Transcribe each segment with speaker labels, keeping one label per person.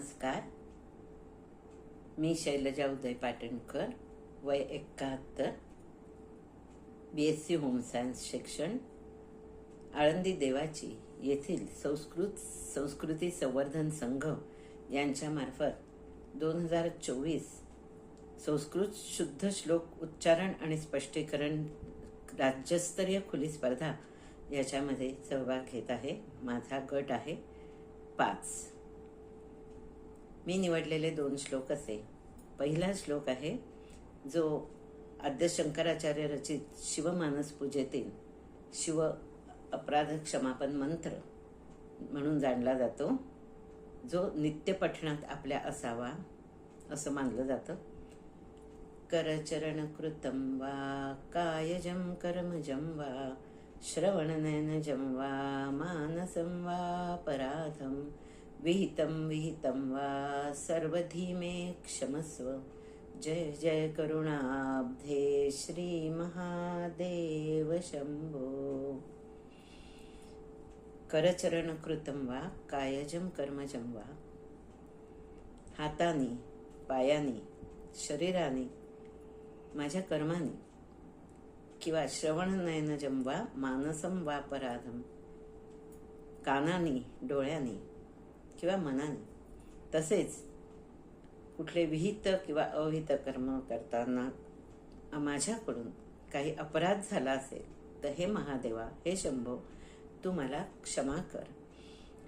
Speaker 1: नमस्कार. मी शैलजा उदय पाटणकर वय एकाहत्तर. B S C home science शिक्षण आळंदी देवाची येथील संस्कृत संस्कृती संवर्धन संघ यांच्यामार्फत दोन हजार चोवीस संस्कृत शुद्ध श्लोक उच्चारण आणि स्पष्टीकरण राज्यस्तरीय खुली स्पर्धा याच्यामध्ये सहभाग घेत आहे. माझा गट आहे पाच. मी निवडलेले दोन श्लोक असे. पहिला श्लोक आहे जो आद्य शंकराचार्य रचित शिवमानस पूजेतील शिव अपराध क्षमापन मंत्र म्हणून जाणला जातो. जो नित्य पठणात आपल्या असावा असं मानलं जातं. करचरणकृतं वा कायजं कर्मजं वा श्रवणनयनजं वा मानसं वा पराधं विहितं विहितं वा सर्वधी मे क्षमस्व। जय जय करुणाब्धे श्रीमहादेव शम्भो करचरणकृतं वा कायजं कर्मजं वा। हाताने पायाने शरीराने माझ्या कर्माने। किंवा श्रवणनयनजं वा मानसं वा पराधम कानाने डोळ्याने। किंवा मनाने. तसेच कुठले विहित किंवा अविहित कर्म करताना माझ्याकडून काही अपराध झाला असेल तर हे महादेवा हे शंभो तू मला क्षमा कर.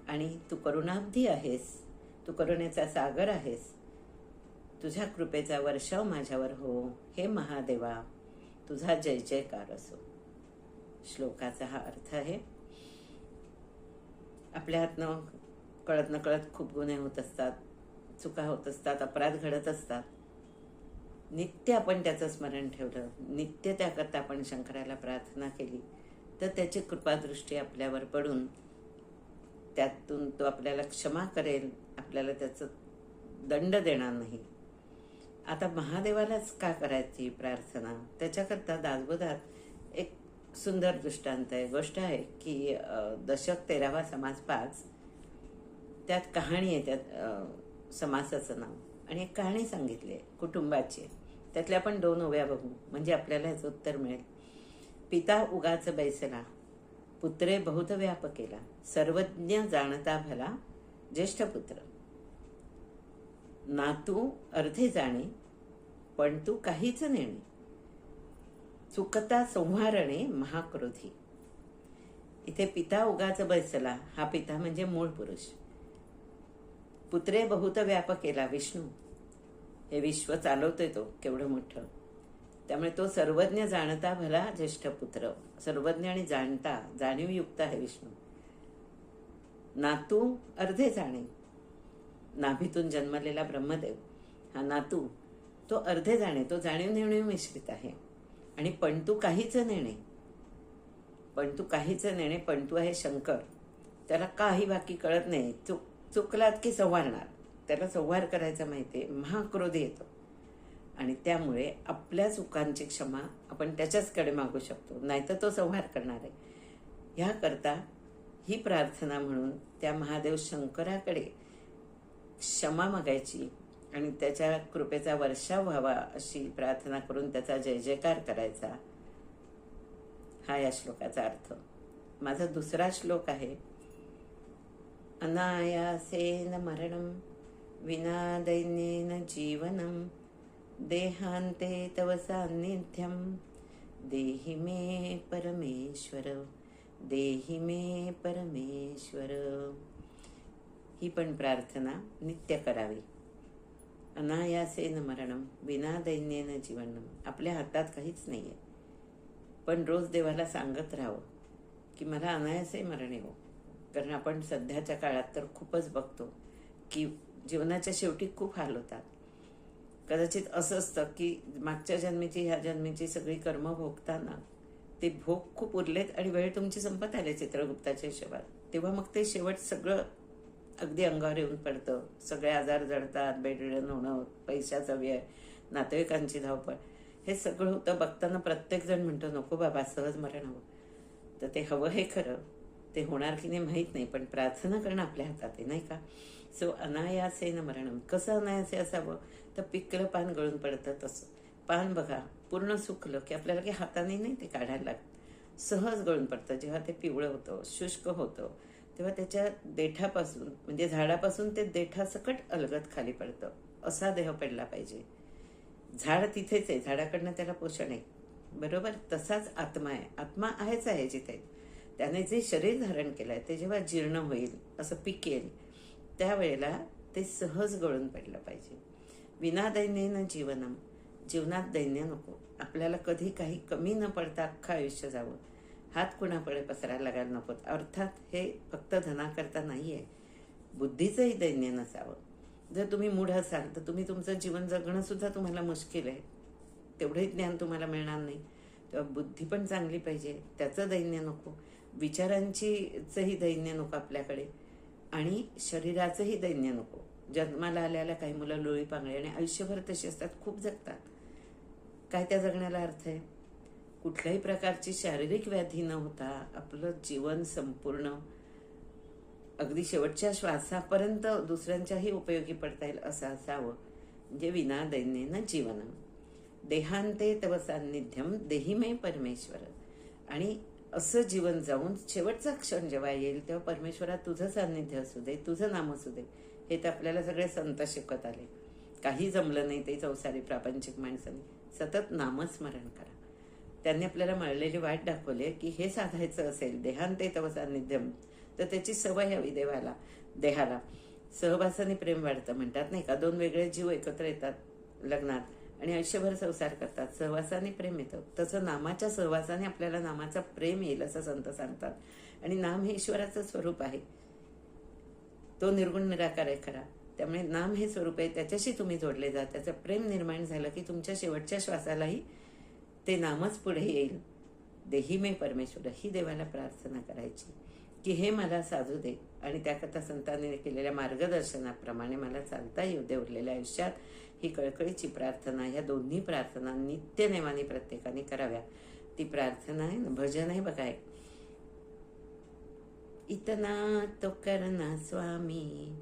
Speaker 1: आणि तू करुणाब्धी आहेस तू करुणेचा सागर आहेस तुझ्या कृपेचा वर्षाव माझ्यावर हो. हे महादेवा तुझा जय जयकार असो. श्लोकाचा हा अर्थ आहे. आपल्या हातनं कळत नकळत खूप गुन्हे होत असतात चुका होत असतात अपराध घडत असतात. नित्य आपण त्याचं स्मरण ठेवलं नित्य त्याकरता आपण शंकराला प्रार्थना केली तर त्याची कृपादृष्टी आपल्यावर पडून त्यातून तो आपल्याला क्षमा करेल आपल्याला त्याचं दंड देणार नाही. आता महादेवालाच का करायची प्रार्थना? त्याच्याकरता दासबोधात एक सुंदर दृष्टांत आहे. गोष्ट आहे की दशक तेरावा समाज पाच त्यात कहाणी आहे त्यात समासाचं नाव. आणि एक कहाणी सांगितली आहे कुटुंबाची त्यातल्या आपण दोन ओव्या बघू म्हणजे आपल्याला ह्याचं उत्तर मिळेल. पिता उगाच बैसला पुत्रे बहुत व्याप केला सर्वज्ञ जाणता भला ज्येष्ठ पुत्र. नातू अर्धे जाणे पण तू काहीच नेणे. चुकता संहारणे महाक्रोधी. इथे पिता उगाच बैसला हा पिता म्हणजे मूळ पुरुष. पुत्रे बहुत व्याप केला विष्णू. हे विश्व चालवतोय तो केवढं मोठं. त्यामुळे तो सर्वज्ञ जाणता भला ज्येष्ठ पुत्र. सर्वज्ञ आणि जाणता जाणीवयुक्त आहे विष्णू. नातू अर्धे जाणे. नाभीतून जन्मलेला ब्रह्मदेव हा नातू तो अर्धे जाणे तो जाणीव नेणीव मिश्रित आहे. आणि पंतू काहीच नेणे. पंतू काहीच नेणे पंतू आहे शंकर. त्याला काही बाकी कळत नाही. चूक चुकलात की संवारणार? त्याला संवार करायचा माहिती आहे. महाक्रोध येतो. आणि त्यामुळे आपल्या चुकांची क्षमा आपण त्याच्याचकडे मागू शकतो. नाहीतर तो संहार करणार आहे. ह्याकरता ही प्रार्थना म्हणून त्या महादेव शंकराकडे क्षमा मागायची आणि त्याच्या कृपेचा वर्षाव व्हावा अशी प्रार्थना करून त्याचा जय जयकार करायचा. हा या श्लोकाचा अर्थ. माझा दुसरा श्लोक आहे. अनायासेन मरणं विना दैन्येन जीवनं देहान्ते तव सान्निध्यं देहि मे परमेश्वर देहि मे परमेश्वर ही पण प्रार्थना नित्य करावी अनायासेन मरणं विना दैन्येन जीवनं आपल्या हातात काहीच नाही आहे पण रोज देवाला सांगत राहावं की मला अनायासे मरण येऊ कारण आपण सध्याच्या काळात तर खूपच बघतो की जीवनाच्या शेवटी खूप हाल होतात. कदाचित असं असतं की मागच्या जन्मीची ह्या जन्मीची सगळी कर्म भोगताना ते भोग खूप उरलेत आणि वेळ तुमची संपत आले चित्रगुप्ताच्या हिशोबात. तेव्हा मग ते शेवट सगळं अगदी अंगावर येऊन पडतं. सगळे आजार जडतात बेडरिडन होणं पैशाचा व्यय नातेवाईकांची धावपळ. हे सगळं होतं बघताना प्रत्येक जण म्हणतो नको बाबा सहज मरण हवं. तर ते हवं हे खरं. ते होणार की नाही माहीत नाही पण प्रार्थना करणं आपल्या हातात आहे नाही का? सो अनायासेन मरणम कसं अनायासे असावं? तर पिकलं पान गळून पडतं तसं. पान बघा पूर्ण सुकलं की आपल्याला काही हाताने नाही ते काढायला लागत. सहज गळून पडतं. जेव्हा ते पिवळं होतं शुष्क होतं तेव्हा त्याच्या देठापासून म्हणजे झाडापासून ते देठासकट अलगत खाली पडतं. असा देह पडला पाहिजे. झाड तिथेच आहे. झाडाकडनं त्याला पोषण आहे. बरोबर? तसाच आत्मा आहे. आत्मा आहेच आहे जिथे. त्याने जे शरीर धारण केलं आहे ते जेव्हा जीर्ण होईल असं पिकेल त्यावेळेला ते सहज गळून पडलं पाहिजे. विना दैन्यनं जीवनम जीवनात दैन्य नको. आपल्याला कधी काही कमी न पडता अख्खं आयुष्य जावं. हात कुणाकडे पसरायला लागायला नको अर्थात हे फक्त धनाकरता नाही आहे बुद्धीचंही दैन्य नसावं. जर तुम्ही मूढ असाल तर तुम्ही तुमचं जीवन जगणं सुद्धा तुम्हाला मुश्किल आहे. तेवढंही ज्ञान तुम्हाला मिळणार नाही. तेव्हा बुद्धी पण चांगली पाहिजे. त्याचं दैन्य नको. विचारांचीचंही दैन्य नको आपल्याकडे. आणि शरीराचंही दैन्य नको. जन्माला आल्याला काही मुलं लोळी पांगळे आणि आयुष्यभर तशी असतात खूप जगतात. काय त्या जगण्याला अर्थ आहे? कुठल्याही प्रकारची शारीरिक व्याधी न होता आपलं जीवन संपूर्ण अगदी शेवटच्या श्वासापर्यंत दुसऱ्यांच्याही उपयोगी पडता येईल असं असावं. म्हणजे विना दैन्येनं जीवन. देहांते तव सान्निध्यम देहिमे परमेश्वर. आणि असं जीवन जाऊन शेवटचा क्षण जेव्हा येईल तेव्हा परमेश्वरा तुझं सान्निध्य असू दे तुझं नाम असू दे हे तर आपल्याला सगळे संत शिकत आले. काही जमलं नाही ते चौसारी प्रापंचिक माणसांनी. सतत नामस्मरण करा. त्यांनी आपल्याला मळलेली वाट दाखवली की हे साधायचं असेल देहांते तव सान्निध्यम तर त्याची सवय हवी देवाला देहाला. सहवासाने प्रेम वाढतं म्हणतात नाही का? दोन वेगळे जीव एकत्र येतात लग्नात. आणि आयुष्यभर संसार करतात. सहवासाने प्रेम येतं. तसं नामाच्या सहवासाने आपल्याला नामाचा प्रेम येईल असं संत सांगतात. आणि नाम हे ईश्वराचं स्वरूप आहे. तो निर्गुण निराकार आहे खरा. त्यामुळे नाम हे स्वरूप आहे. त्याच्याशी तुम्ही जोडले जा. त्याचं प्रेम निर्माण झालं की तुमच्या शेवटच्या श्वासालाही ते नामच पुढे येईल. देही मे परमेश्वर. ही देवाला प्रार्थना करायची की हे मला साधू दे. आणि त्याकरता संतांनी केलेल्या मार्गदर्शनाप्रमाणे मला चालता येऊ दे उरलेल्या आयुष्यात. ही कळकळीची प्रार्थना या दोन्ही प्रार्थना नित्यनेमाने प्रत्येकाने कराव्या. ती प्रार्थना आहे ना भजन आहे बघा इतना तो करना स्वामी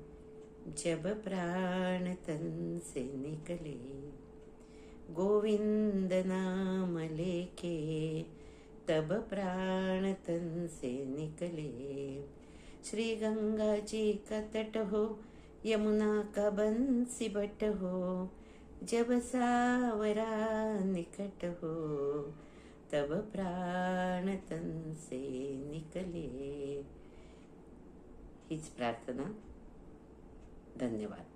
Speaker 1: जब प्राण तन से निकले गोविंद नाम लेके तब प्राण तन से निकले। श्री गंगा जी का तट हो यमुना का बंसी बट हो जब सावरा निकट हो तब प्राण तन से निकले. हीच प्रार्थना. धन्यवाद.